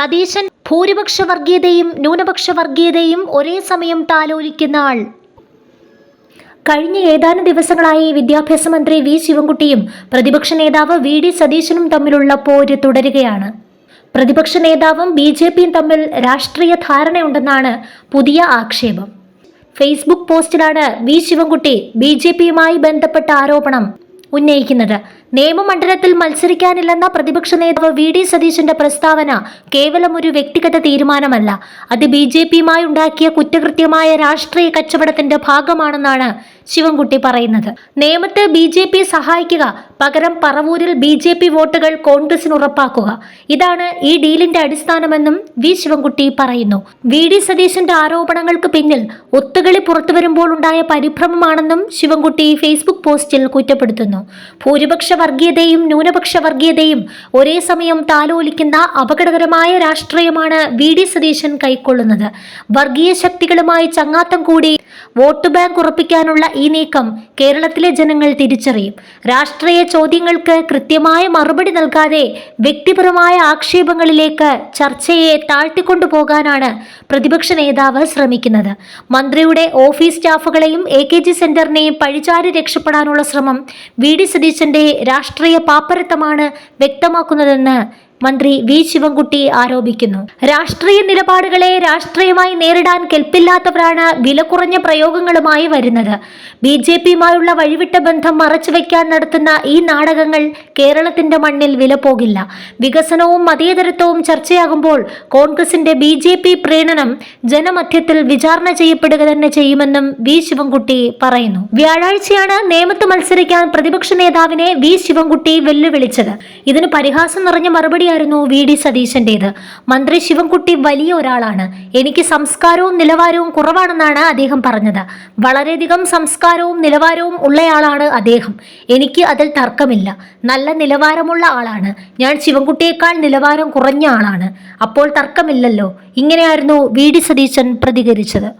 സതീശൻ ഭൂരിപക്ഷ വർഗീയതയും ന്യൂനപക്ഷ വർഗീയതയും ഒരേ സമയം താലോലിക്കുന്ന ആൾ. കഴിഞ്ഞ ഏതാനും ദിവസങ്ങളായി വിദ്യാഭ്യാസ മന്ത്രി വി ശിവൻകുട്ടിയും പ്രതിപക്ഷ നേതാവ് വി ഡി സതീശനും തമ്മിലുള്ള പോര് തുടരുകയാണ്. പ്രതിപക്ഷ നേതാവും ബി ജെ പിയും തമ്മിൽ രാഷ്ട്രീയ ധാരണയുണ്ടെന്നാണ് പുതിയ ആക്ഷേപം. ഫേസ്ബുക്ക് പോസ്റ്റിലാണ് വി ശിവൻകുട്ടി ബി ജെ പിയുമായി ബന്ധപ്പെട്ട ആരോപണം. ഉന്നയിക്കുന്നത്. നിയമമണ്ഡലത്തിൽ മത്സരിക്കാനില്ലെന്ന പ്രതിപക്ഷ നേതാവ് വി ഡി സതീശന്റെ പ്രസ്താവന കേവലം ഒരു വ്യക്തിഗത തീരുമാനമല്ല. അത് ബി ജെ പിയുമായി ഉണ്ടാക്കിയ കുറ്റകൃത്യമായ രാഷ്ട്രീയ കച്ചവടത്തിന്റെ ഭാഗമാണെന്നാണ് ശിവൻകുട്ടി പറയുന്നത്. നേമത്ത് ബി ജെ പി സഹായിക്കുക പകരം പറവൂരിൽ ബി ജെ പി വോട്ടുകൾ കോൺഗ്രസിന് ഉറപ്പാക്കുക. ഇതാണ് ഈ ഡീലിന്റെ അടിസ്ഥാനമെന്നും വി ശിവൻകുട്ടി പറയുന്നു. വി ഡി സതീശന്റെ ആരോപണങ്ങൾക്ക് പിന്നിൽ ഒത്തുകളി പുറത്തുവരുമ്പോൾ ഉണ്ടായ പരിഭ്രമമാണെന്നും ശിവൻകുട്ടി ഫേസ്ബുക്ക് പോസ്റ്റിൽ കുറ്റപ്പെടുത്തുന്നു. ഭൂരിപക്ഷ വർഗീയതയും ന്യൂനപക്ഷ വർഗീയതയും ഒരേ സമയം താലോലിക്കുന്ന അപകടകരമായ രാഷ്ട്രീയമാണ് വി ഡി സതീശൻ കൈക്കൊള്ളുന്നത്. വർഗീയ ശക്തികളുമായി ചങ്ങാത്തം കൂടി വോട്ട് ബാങ്ക് ഉറപ്പിക്കാനുള്ള ഈ നീക്കം കേരളത്തിലെ ജനങ്ങൾ തിരിച്ചറിയും. രാഷ്ട്രീയ ചോദ്യങ്ങൾക്ക് കൃത്യമായ മറുപടി നൽകാതെ വ്യക്തിപരമായ ആക്ഷേപങ്ങളിലേക്ക് ചർച്ചയെ താഴ്ത്തിക്കൊണ്ടു പോകാനാണ് പ്രതിപക്ഷ നേതാവ് ശ്രമിക്കുന്നത്. മന്ത്രിയുടെ ഓഫീസ് സ്റ്റാഫുകളെയും എ കെ ജി സെന്ററിനെയും പഴിചാരി രക്ഷപ്പെടാനുള്ള ശ്രമം വി ഡി സതീശന്റെ രാഷ്ട്രീയ പാപ്പരത്തമാണ് വ്യക്തമാക്കുന്നതെന്ന് മന്ത്രി വി ശിവൻകുട്ടി ആരോപിക്കുന്നു. രാഷ്ട്രീയ നിലപാടുകളെ രാഷ്ട്രീയമായി നേരിടാൻ കെൽപ്പില്ലാത്തവരാണ് വില കുറഞ്ഞ പ്രയോഗങ്ങളുമായി വരുന്നത്. ബി ജെ പിയുമായുള്ള വഴിവിട്ട ബന്ധം മറച്ചുവെക്കാൻ നടത്തുന്ന ഈ നാടകങ്ങൾ കേരളത്തിന്റെ മണ്ണിൽ വില പോകില്ല. വികസനവും മതേതരത്വവും ചർച്ചയാകുമ്പോൾ കോൺഗ്രസിന്റെ ബി ജെ പി പ്രീണനം ജനമധ്യത്തിൽ വിചാരണ ചെയ്യപ്പെടുക തന്നെ ചെയ്യുമെന്നും വി ശിവൻകുട്ടി പറയുന്നു. വ്യാഴാഴ്ചയാണ് നേമത്ത് മത്സരിക്കാൻ പ്രതിപക്ഷ നേതാവിനെ വി ശിവൻകുട്ടി വെല്ലുവിളിച്ചത്. ഇതിന് പരിഹാസം നിറഞ്ഞ മറുപടിയായിരുന്നു വി ഡി സതീശന്റേത്. മന്ത്രി ശിവൻകുട്ടി വലിയ ഒരാളാണ്. എനിക്ക് സംസ്കാരവും നിലവാരവും കുറവാണെന്നാണ് അദ്ദേഹം പറഞ്ഞത്. വളരെയധികം സംസ്കാരവും നിലവാരവും ഉള്ളയാളാണ് അദ്ദേഹം. എനിക്ക് അതിൽ തർക്കമില്ല. നല്ല നിലവാരമുള്ള ആളാണ്. ഞാൻ ശിവൻകുട്ടിയേക്കാൾ നിലവാരം കുറഞ്ഞ ആളാണ്. അപ്പോൾ തർക്കമില്ലല്ലോ. ഇങ്ങനെയായിരുന്നു വി ഡി സതീശൻ പ്രതികരിച്ചത്.